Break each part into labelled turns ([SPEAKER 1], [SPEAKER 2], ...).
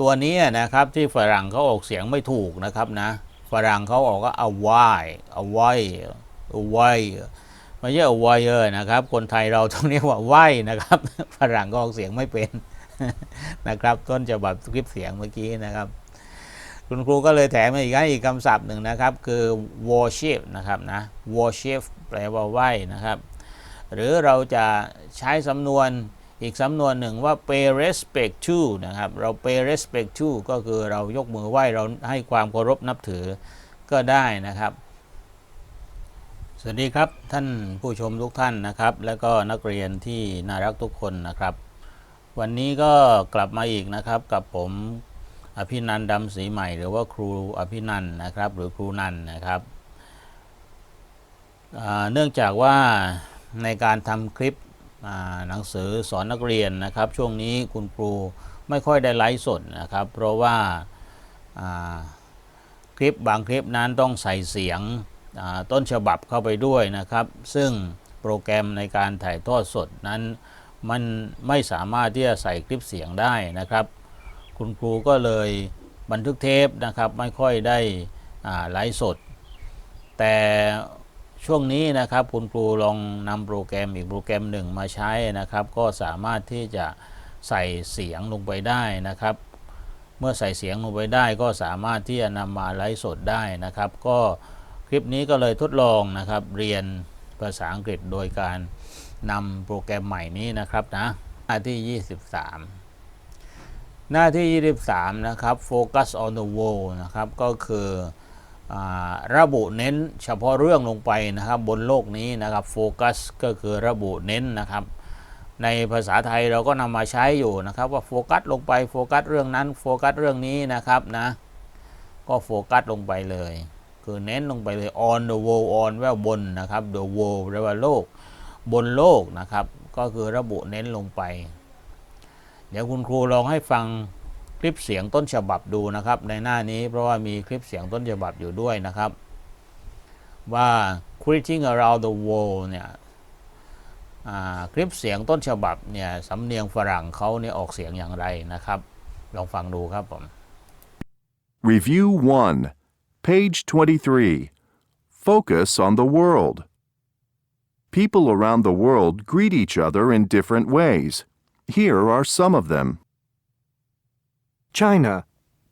[SPEAKER 1] ตัวนี้นะครับที่ฝรั่งเขาออกเสียงไม่ถูกนะครับนะฝรั่งเขาออกก็ away away away ไม่ใช่ away นะครับ คนไทยเราต้องเรียกว่าไหวนะครับฝรั่งก็ออกเสียงไม่เป็นนะครับ ต้นฉบับคลิปเสียงเมื่อกี้นะครับ คุณครูก็เลยแถมมาอีกให้อีกคำศัพท์หนึ่งนะครับ คือ worship นะครับนะ worship แปลว่าไหวนะครับ หรือเราจะใช้สำนวน อีกสำนวนหนึ่งว่า pay respect to นะครับ เรา pay respect to ก็คือเรายกมือไหว้เราให้ความเคารพนับถือก็ได้นะครับ สวัสดีครับท่านผู้ชมทุกท่านนะครับ แล้วก็นักเรียนที่น่ารักทุกคนนะครับ วันนี้ก็กลับมาอีกนะครับกับผมอภินันดำศรีใหม่ หรือว่าครูอภินันนะครับ หรือครูนันนะครับเนื่องจากว่าในการทำคลิป หนังสือสอนนักเรียนนะครับ ช่วงนี้คุณครูไม่ค่อยได้ไลฟ์สดนะครับ เพราะว่าคลิปบางคลิปนั้นต้องใส่เสียงต้นฉบับเข้าไปด้วยนะครับ ซึ่งโปรแกรมในการถ่ายทอดสดนั้นมันไม่สามารถที่จะใส่คลิปเสียงได้นะครับ คุณครูก็เลยบันทึกเทปนะครับไม่ค่อยได้ไลฟ์สด แต่ ช่วงนี้นะครับคุณครูลองนำโปรแกรมอีกโปรแกรมหนึ่งมาใช้นะครับ ก็สามารถที่จะใส่เสียงลงไปได้นะครับ เมื่อใส่เสียงลงไปได้ก็สามารถที่จะนำมาไลฟ์สดได้นะครับ ก็คลิปนี้ก็เลยทดลองนะครับ เรียนภาษาอังกฤษโดยการนำโปรแกรมใหม่นี้นะครับนะหน้าที่ 23 หน้าที่ 23 นะครับ Focus on the wall นะครับ ก็คือ ระบุเน้นเฉพาะเรื่องลงไปนะครับบนโลกนี้นะครับโฟกัสก็คือระบุเน้นนะครับ ในภาษาไทยเราก็นำมาใช้อยู่นะครับว่าโฟกัสลงไปโฟกัสเรื่องนั้นโฟกัสเรื่องนี้นะครับนะก็โฟกัสลงไปเลย คือเน้นลงไปเลย on the wall on แปลว่าบนนะครับ the wall แปลว่าโลก บนโลกนะครับ ก็คือระบุเน้นลงไป เดี๋ยวคุณครูลองให้ฟัง คลิปเสียงต้นฉบับดูนะครับ ในหน้านี้เพราะว่ามีคลิปเสียงต้นฉบับอยู่ด้วยนะครับ ว่า creating around the world เนี่ยคลิปเสียงต้นฉบับเนี่ยสำเนียงฝรั่งเขาเนี่ยออกเสียงอย่างไรนะครับ ลองฟังดูครับผม
[SPEAKER 2] Review 1, page 23. Focus on the world. People around the world greet each other in different ways. Here are some of them.
[SPEAKER 3] China,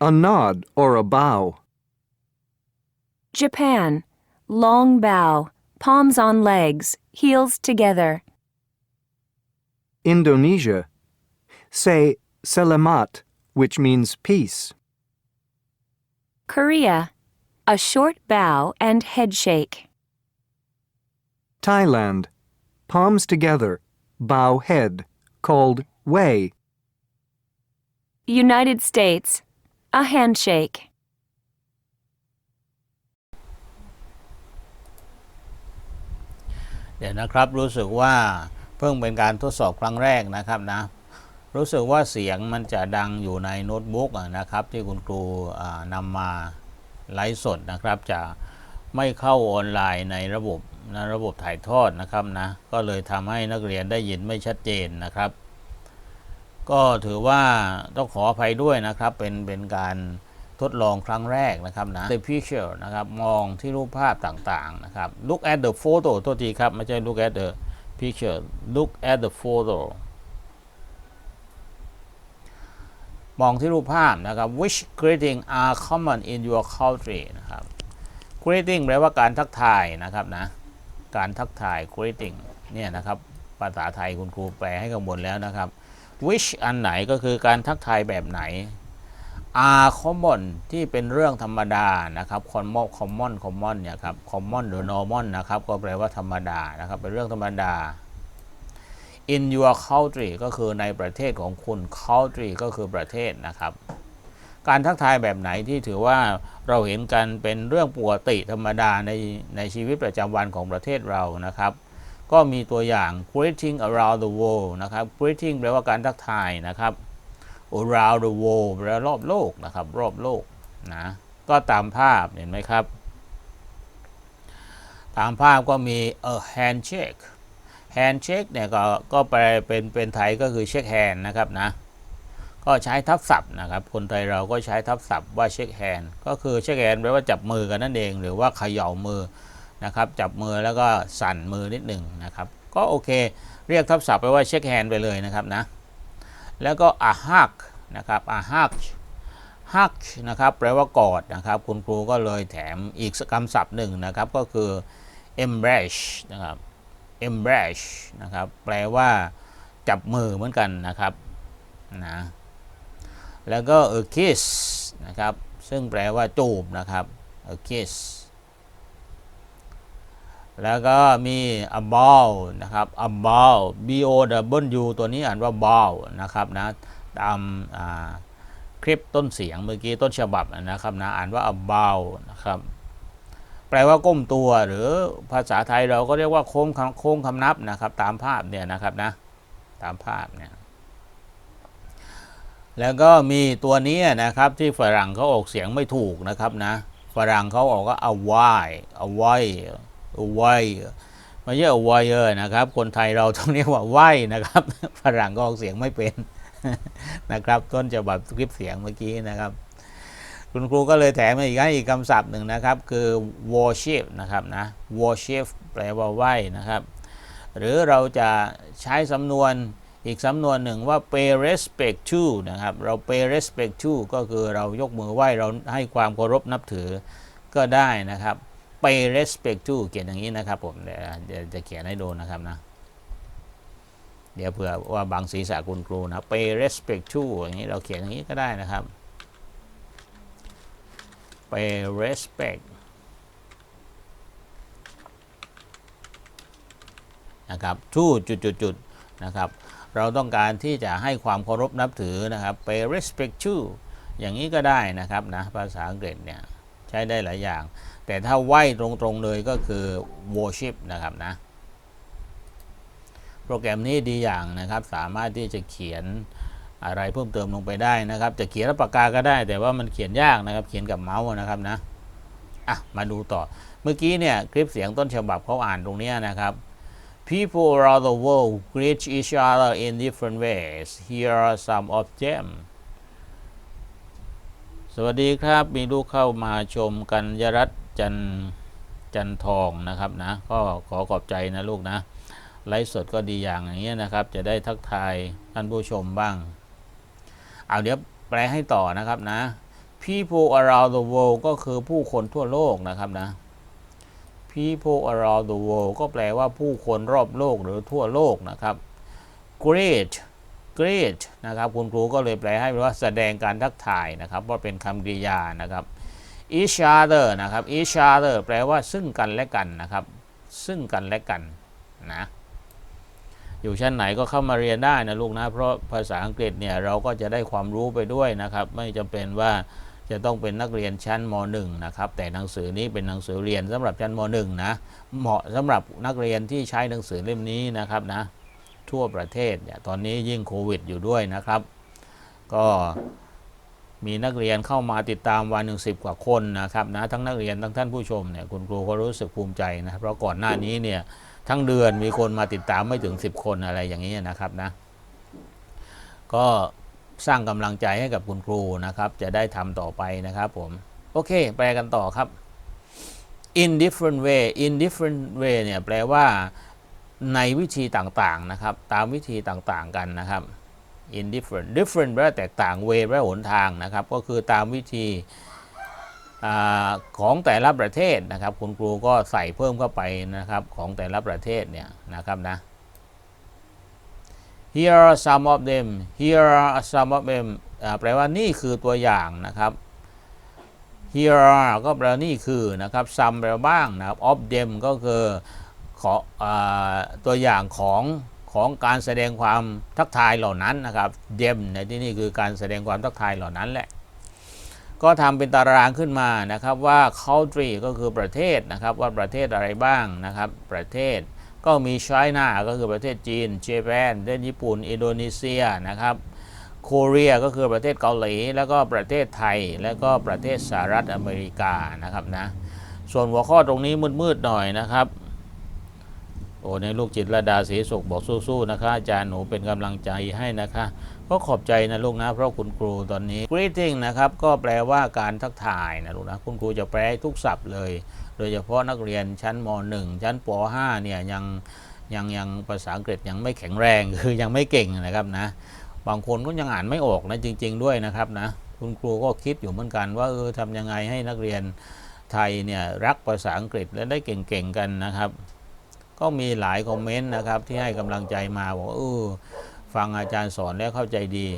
[SPEAKER 3] a nod or a bow.
[SPEAKER 4] Japan, long bow, palms on legs, heels together.
[SPEAKER 3] Indonesia, say selamat, which means peace.
[SPEAKER 4] Korea, a short bow and head shake.
[SPEAKER 3] Thailand, palms together, bow head, called way.
[SPEAKER 4] United States, a handshake.
[SPEAKER 1] เดี๋ยวนะครับรู้สึกว่าเพิ่งเป็นการทดสอบครั้งแรกนะครับนะ รู้สึกว่าเสียงมันจะดังอยู่ในโน้ตบุ๊กนะครับ ที่คุณครูนำมาไลฟ์สดนะครับ จะไม่เข้าออนไลน์ในระบบนะระบบถ่ายทอดนะครับนะ ก็เลยทำให้นักเรียนได้ยินไม่ชัดเจนนะครับ ก็ถือว่าต้องขออภัยด้วยนะครับ เป็นเป็นการทดลองครั้งแรกนะครับนะ the picture นะครับมองที่รูปภาพต่างๆนะครับ look at the photo โทษทีครับ ไม่ใช่ look at the picture look at the photo มองที่รูปภาพนะครับ which greeting are common in your country นะครับ greeting แปลว่าการทักทายนะครับนะ การทักทาย greeting เนี่ยนะครับ ภาษาไทยคุณครูแปลให้ข้างบนแล้วนะครับ which อันไหนก็คือการทักทายแบบไหน are common ที่เป็นเรื่องธรรมดานะครับ common common common เนี่ยครับ common หรือ normal นะครับ ก็แปลว่าธรรมดานะครับ เป็นเรื่องธรรมดา in your country ก็คือในประเทศของคุณ country ก็คือประเทศนะครับ การทักทายแบบไหนที่ถือว่าเราเห็นกันเป็นเรื่องปกติธรรมดาในในชีวิตประจำวันของประเทศเรานะครับ ก็มีตัวอย่าง greeting around the world นะครับ greeting แปลว่าการทักทายนะครับ around the world แปลว่ารอบโลกนะครับ รอบโลกนะก็ตามภาพเห็นไหมครับ ตามภาพก็มี a handshake handshake เนี่ยก็ก็แปลเป็นเป็นไทยก็คือเช็คแฮนนะครับนะก็ใช้ทับศัพท์นะครับ คนไทยเราก็ใช้ทับศัพท์ว่าเช็คแฮนก็คือเช็คแฮนแปลว่าจับมือกันนั่นเอง หรือว่าเขย่ามือ นะครับจับมือแล้วก็สั่นมือนิดหนึ่งนะครับก็โอเค เรียกทับศัพท์ไปว่าเช็คแฮนด์ไปเลยนะครับนะแล้วก็อาฮักนะครับอาฮักฮักนะครับแปลว่ากอดนะครับคุณครูก็เลยแถมอีกคำศัพท์หนึ่งนะครับก็คือ embrace นะครับ embrace นะครับแปลว่าจับมือเหมือนกันนะครับนะแล้วก็ a kiss นะครับซึ่งแปลว่าจูบนะครับ a kiss แล้วก็มี a ball นะครับ a ball b o w ตัวนี้อ่านว่า ball นะครับนะตามคลิปต้นเสียงเมื่อกี้ต้นฉบับนะครับนะอ่านว่า a ball นะครับแปลว่าก้มตัวหรือภาษาไทยเราก็เรียกว่าโค้งคำโค้งคำนับนะครับ ตามภาพเนี่ยนะครับนะตามภาพเนี่ยแล้วก็มีตัวนี้นะครับที่ฝรั่งเขาออกเสียงไม่ถูกนะครับนะฝรั่งเขาออกว่า a why away ไวม่ใช่ a wire นะครับ คนไทยเราต้องเรียกว่าไหวนะครับฝรั่งก็ออกเสียงไม่เป็นนะครับ ต้นฉบับคลิปเสียงเมื่อกี้นะครับ คุณครูก็เลยแถมมาอีกให้อีกคำศัพท์หนึ่งนะครับ คือ worship นะครับนะ worship แปลว่าไหวนะครับ หรือเราจะใช้สำนวนอีกสำนวนหนึ่งว่า pay respect to นะครับ เรา pay respect to ก็คือเรายกมือไหว้เราให้ความเคารพนับถือก็ได้นะครับ pay respect to เขียนอย่างนี้นะครับผมเดี๋ยวจะเขียนให้ดูนะครับนะ เดี๋ยวเผื่อว่าบางศีรษะคุณครูนะ pay respect to อย่างนี้เราเขียนอย่างนี้ก็ได้นะครับ pay respect นะครับ to จุดๆๆนะครับ เราต้องการที่จะให้ความเคารพนับถือนะครับ pay respect to อย่างนี้ก็ได้นะครับนะภาษาอังกฤษเนี่ย ใช้ได้หลายอย่าง แต่ถ้าไหวตรงๆเลยก็คือ worship นะครับนะ โปรแกรมนี้ดีอย่างนะครับ สามารถที่จะเขียนอะไรเพิ่มเติมลงไปได้นะครับ จะเขียนด้วยปากกาก็ได้ แต่ว่ามันเขียนยากนะครับ เขียนกับเมาส์นะครับนะอะมาดูต่อ เมื่อกี้เนี่ยคลิปเสียงต้นฉบับเขาอ่านตรงนี้นะครับ People around the world greet each other in different ways. Here are some of them. สวัสดีครับมีลูกเข้ามาชมกันยรัตน์จันจันทองนะครับนะก็ขอขอบใจนะลูกนะไลฟ์สดก็ดีอย่างอย่างเงี้ยนะครับ จะได้ทักทายท่านผู้ชมบ้าง เอาเดี๋ยวแปลให้ต่อนะครับนะ people around the world ก็คือผู้คนทั่วโลกนะครับนะ people around the world ก็แปลว่าผู้คนรอบโลกหรือทั่วโลกนะครับ great great นะครับคุณครูก็เลยแปลให้ว่าแสดงการทักทายนะครับว่าเป็นคำกริยานะครับ each other นะครับ each other แปลว่าซึ่งกันและกันนะครับ ซึ่งกันและกันนะอยู่ชั้นไหนก็เข้ามาเรียนได้นะลูกนะเพราะภาษาอังกฤษเนี่ยเราก็จะได้ความรู้ไปด้วยนะครับ ไม่จำเป็นว่าจะต้องเป็นนักเรียนชั้นม .1 นะครับแต่หนังสือนี้เป็นหนังสือเรียนสำหรับชั้นม .1 นะเหมาะสำหรับนักเรียนที่ใช้หนังสือเล่มนี้นะครับนะ ทั่วประเทศเนี่ยตอนนี้ยิ่งโควิดอยู่ด้วยนะครับ ก็มีนักเรียนเข้ามาติดตามวันหนึ่งสิบกว่าคนนะครับนะทั้งนักเรียนทั้งท่านผู้ชมเนี่ยคุณครูก็รู้สึกภูมิใจนะเพราะก่อนหน้านี้เนี่ยทั้งเดือนมีคนมาติดตามไม่ถึง 10 คนอะไรอย่างนี้นะครับนะก็สร้างกำลังใจให้กับคุณครูนะครับ จะได้ทำต่อไปนะครับผม โอเค แปลกันต่อครับ in different way in different way เนี่ยแปลว่า ในวิธีต่างๆนะครับ ตามวิธีต่างๆกันนะครับ in different different แปลว่าแตกต่าง way แปลว่าหนทางนะครับ ก็คือตามวิธีอของแต่ละประเทศนะครับ คุณครูก็ใส่เพิ่มเข้าไปนะครับของแต่ละประเทศเนี่ยนะครับนะ here are some of them here are some of them แปลว่านี่คือตัวอย่างนะครับ here are ก็แปลว่านี่คือนะครับ some แปลว่าบ้างนะครับ of them ก็คือ ขออตัวอย่างของของการแสดงความทักทายเหล่านั้นนะครับ them ในที่นี่คือการแสดงความทักทายเหล่านั้นแหละ ก็ทำเป็นตารางขึ้นมานะครับว่า country ก็คือประเทศนะครับว่าประเทศอะไรบ้างนะครับ ประเทศก็มี China ก็คือประเทศจีน Japan ประเทศญี่ปุ่น อินโดนีเซียนะครับโคเรียก็คือประเทศเกาหลี แล้วก็ประเทศไทย แล้วก็ประเทศสหรัฐอเมริกานะครับนะส่วนหัวข้อตรงนี้มืดๆหน่อยนะครับ โอ้ในลูกจิตรลดาศรีสุขบอกสู้ๆนะคะอาจารย์หนูเป็นกำลังใจให้นะคะ ก็ขอบใจนะลูกนะเพราะคุณครูตอนนี้ greeting นะครับก็แปลว่าการทักทายนะลูกนะคุณครูจะแปลให้ทุกศัพท์เลย โดยเฉพาะนักเรียนชั้นม .1 ชั้นป .5 เนี่ยยังยังยังภาษาอังกฤษยังไม่แข็งแรงคือยังไม่เก่งนะครับนะ บางคนก็ยังอ่านไม่ออกนะจริง ๆ ด้วยนะครับนะคุณครูก็คิดอยู่เหมือนกันว่าเออทำยังไงให้นักเรียนไทยเนี่ยรักภาษาอังกฤษและได้เก่งๆกันนะครับ ก็มีหลายคอมเมนต์นะครับที่ให้กำลังใจมาบอกว่าเออฟังอาจารย์สอนแล้วเข้าใจดี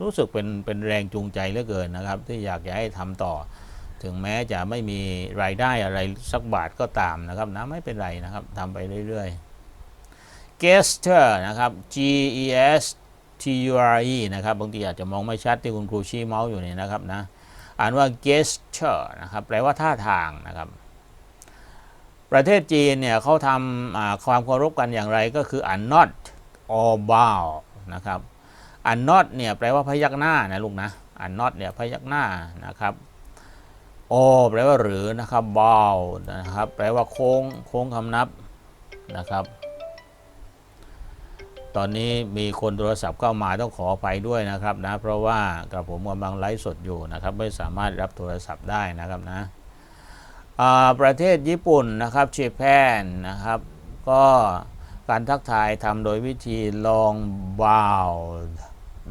[SPEAKER 1] รู้สึกเป็นเป็นแรงจูงใจเหลือเกินนะครับ ที่อยากจะให้ทำต่อ ถึงแม้จะไม่มีรายได้อะไรสักบาทก็ตามนะครับนะไม่เป็นไรนะครับทำไปเรื่อยๆ gesture นะครับ G E S T U R E นะครับบางทีอาจจะมองไม่ชัดที่คุณครูชี้เมาส์อยู่นี่นะครับนะอ่านว่า gesture นะครับแปลว่าท่าทางนะครับ ประเทศจีนเนี่ยเขาทำความเคารพกันอย่างไรก็คือ a nod or bow นะครับ a nod เนี่ยแปลว่าพยักหน้านะลูกนะ a nod เนี่ยพยักหน้านะครับ or แปลว่าหรือนะครับ bow นะครับแปลว่าโค้งโค้งคำนับนะครับ ตอนนี้มีคนโทรศัพท์เข้ามาต้องขออภัยด้วยนะครับนะเพราะว่ากับผมกำลังไลฟ์สดอยู่นะครับ ไม่สามารถรับโทรศัพท์ได้นะครับนะ ประเทศญี่ปุ่นนะครับเจแปนนะครับ ก็การทักทายทำโดยวิธีลองบาว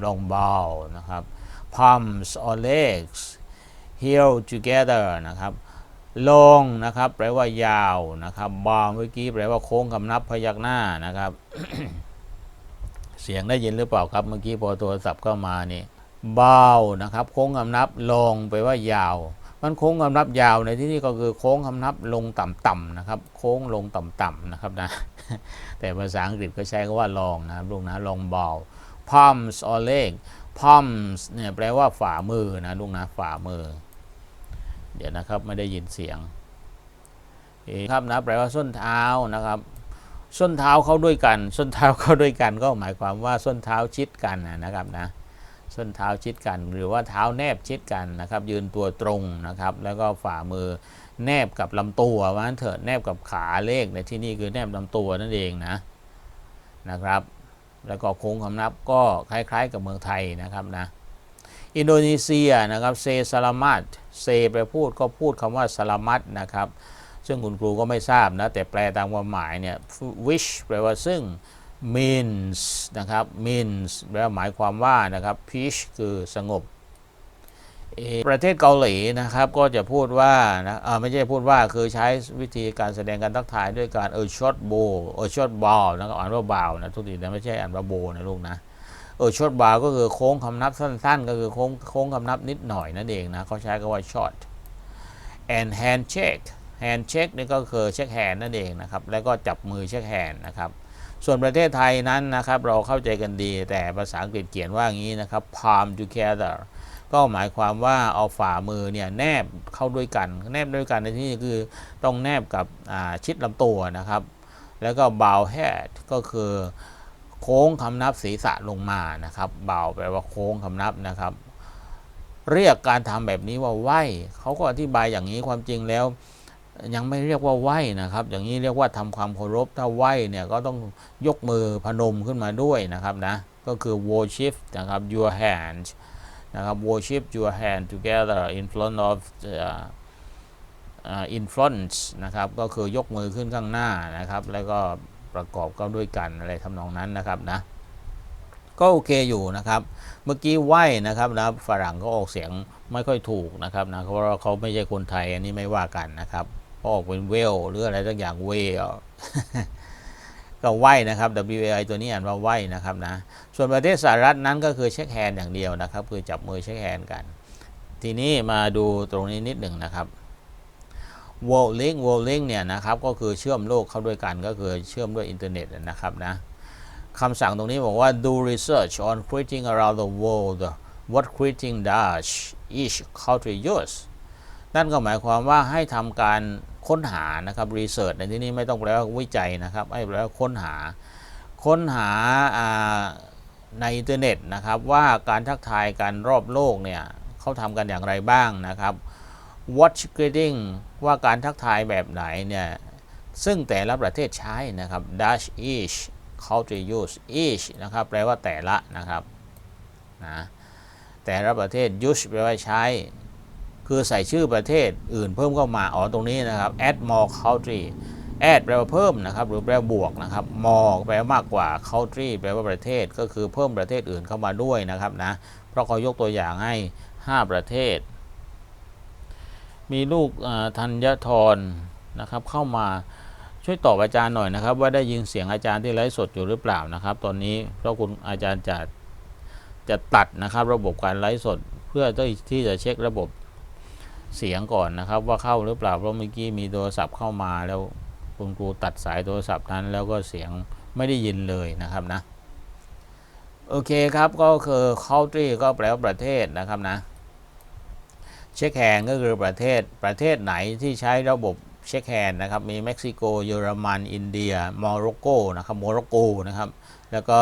[SPEAKER 1] ลองบาวนะครับ palms or legs heel together นะครับลงนะครับ แปลว่ายาวนะครับบาวเมื่อกี้แปลว่าโค้งคำนับพยักหน้านะครับ เสียงได้ยินหรือเปล่าครับเมื่อกี้พอโทรศัพท์เข้ามานี่บาวนะครับ โค้งคำนับลงไปลว่ายาว มันโค้งคำนับยาวในที่นี่ก็คือโค้งคำนับลงต่ำๆนะครับ โค้งลงต่ำๆนะครับนะแต่ภาษาอังกฤษก็ใช้คำว่าลองนะครับลูกนะลองบอล palms or leg palms เนี่ยแปลว่าฝ่ามือนะลูกนะฝ่ามือ เดี๋ยวนะครับไม่ได้ยินเสียงอ่อครับนะแปลว่าส้นเท้านะครับส้นเท้าเข้าด้วยกัน ส้นเท้าเข้าด้วยกันก็หมายความว่าส้นเท้าชิดกันนะครับนะ ส้นเท้าชิดกัน หรือว่าเท้าแนบชิดกันนะครับ ยืนตัวตรงนะครับ แล้วก็ฝ่ามือแนบกับลำตัวว่างั้นเถอะแนบกับขาเลขในที่นี่คือแนบลำตัวนั่นเองนะนะครับ แล้วก็โค้งคำนับก็คล้าย ๆ กับเมืองไทยนะครับนะอินโดนีเซียนะครับเซสลามัตเซไปพูดก็พูดคำว่าสลามัตนะครับ ซึ่งคุณครูก็ไม่ทราบนะแต่แปลตามความหมายเนี่ย wish แปลว่าซึ่ง means นะครับ means แปลว่าหมายความว่านะครับ peace คือสงบ ประเทศเกาหลีนะครับก็จะพูดว่านะไม่ใช่พูดว่าคือใช้วิธีการแสดงการทักทายด้วยการเออช็อตโบเออช็อตบอลนะอ่านว่าบาวนะทุกทีนะไม่ใช่อ่านว่าโบนะลูกนะเออช็อตบาร์ก็คือโค้งคำนับสั้น ๆ ก็คือโค้งโค้งคำนับนิดหน่อยนั่นเองนะเขาใช้คำว่า short and handshake handshake นี่ก็คือเช็คแฮนนั่นเองนะครับแล้วก็จับมือเช็คแฮนนะครับ ส่วนประเทศไทยนั้นนะครับเราเข้าใจกันดี แต่ภาษาอังกฤษเขียนว่าอย่างนี้นะครับ palm together ก็หมายความว่าเอาฝ่ามือเนี่ยแนบเข้าด้วยกัน แนบด้วยกันในที่นี้คือต้องแนบกับชิดลำตัวนะครับ แล้วก็ bow head ก็คือโค้งคำนับศีรษะลงมานะครับเบาแปลว่าโค้งคำนับนะครับ เรียกการทำแบบนี้ว่าไหวเขาก็อธิบายอย่างนี้ความจริงแล้ว ยังไม่เรียกว่าไหวนะครับ อย่างนี้เรียกว่าทำความเคารพถ้าไหวเนี่ยก็ต้องยกมือพนมขึ้นมาด้วยนะครับนะก็คือ worship นะครับ your hand นะครับ worship your hand together in front of the, uh, in front นะครับก็คือยกมือขึ้นข้างหน้านะครับ แล้วก็ประกอบก็ด้วยกันอะไรทำนองนั้นนะครับนะก็โอเคอยู่นะครับ เมื่อกี้ไหวนะครับนะฝรั่งก็ออกเสียงไม่ค่อยถูกนะครับนะเพราะเขาไม่ใช่คนไทยอันนี้ไม่ว่ากันนะครับ ออกเป็นเวลหรืออะไรสักอย่างเวลก็ไหวนะครับ W A I ตัวนี้อ่านว่าไหวนะครับนะ ส่วนประเทศสหรัฐนั้นก็คือเช็คแฮนด์อย่างเดียวนะครับ คือจับมือเช็คแฮนด์กัน ทีนี้มาดูตรงนี้นิดหนึ่งนะครับ World link World link เนี่ยนะครับ ก็คือเชื่อมโลกเข้าด้วยกันก็คือเชื่อมด้วยอินเทอร์เน็ตนะครับนะคำสั่งตรงนี้บอกว่า do research on creating around the world what creating does each country use นั่นก็หมายความว่าให้ทำการ ค้นหานะครับ research ในที่นี้ไม่ต้องแปลว่าวิจัยนะครับให้แปลว่าค้นหา ค้นหาอ่าในอินเทอร์เน็ตนะครับ ว่าการทักทายกันรอบโลกเนี่ยเขาทำกันอย่างไรบ้างนะครับ watch greeting ว่าการทักทายแบบไหนเนี่ยซึ่งแต่ละประเทศใช้นะครับ Dutch each country use each นะครับแปลว่าแต่ละนะครับนะแต่ละประเทศ use แปลว่าใช้ คือใส่ชื่อประเทศอื่นเพิ่มเข้ามาอ๋อตรงนี้นะครับ add more country add แปลว่าเพิ่มนะครับหรือแปลว่าบวกนะครับ more แปลว่ามากกว่า country แปลว่าประเทศก็คือเพิ่มประเทศอื่นเข้ามาด้วยนะครับนะเพราะเขายกตัวอย่างให้ 5 ประเทศ มีลูกอ่อธัญทรนะครับเข้ามาช่วยตอบอาจารย์หน่อยนะครับ ว่าได้ยินเสียงอาจารย์ที่ไลฟ์สดอยู่หรือเปล่านะครับ ตอนนี้เพราะคุณอาจารย์จะจะตัดนะครับ ระบบการไลฟ์สดเพื่อที่จะเช็คระบบ เสียงก่อนนะครับ ว่าเข้าหรือเปล่าเพราะเมื่อกี้มีโทรศัพท์เข้ามาแล้วคุณครูตัดสายโทรศัพท์นั้น แล้วก็เสียงไม่ได้ยินเลยนะครับนะโอเคครับก็คือ country ก็แปลว่าประเทศนะครับนะเช็คแฮนก็คือประเทศประเทศไหนที่ใช้ระบบเช็คแฮนนะครับมีเม็กซิโกเยอรมันอินเดียโมร็อกโกนะครับโมร็อกโกนะครับแล้วก็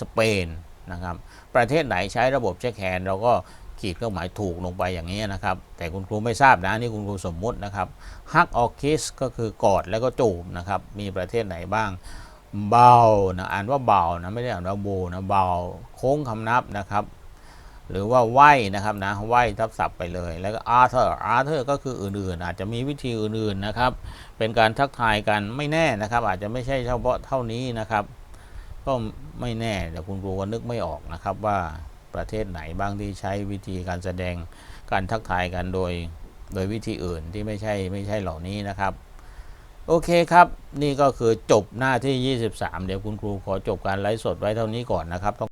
[SPEAKER 1] สเปนนะครับประเทศไหนใช้ระบบเช็คแฮนเราก็ ขีดเครื่องหมายถูกลงไปอย่างนี้นะครับ แต่คุณครูไม่ทราบนะนี่คุณครูสมมุตินะครับฮักออคิสก็คือกอดแล้วก็จูบนะครับมีประเทศไหนบ้างเบานะอ่านว่าเบานะไม่ได้อ่านว่าโบนะเบาโค้งคำนับนะครับ หรือว่าไหวนะครับนะไหวทับศัพท์ไปเลย แล้วก็อาร์เธอร์อาร์เธอร์ก็คืออื่นๆ อาจจะมีวิธีอื่นๆนะครับ เป็นการทักทายกันไม่แน่นะครับ อาจจะไม่ใช่เฉพาะเท่านี้นะครับ ก็ไม่แน่แต่คุณครูก็นึกไม่ออกนะครับว่า ประเทศไหนบ้างที่ใช้วิธีการแสดงการทักทายกันโดยโดยวิธีอื่นที่ไม่ใช่ไม่ใช่เหล่านี้นะครับ โอเคครับ นี่ก็คือจบหน้าที่ 23 เดี๋ยวคุณครูขอจบการไลฟ์สดไว้เท่านี้ก่อนนะครับ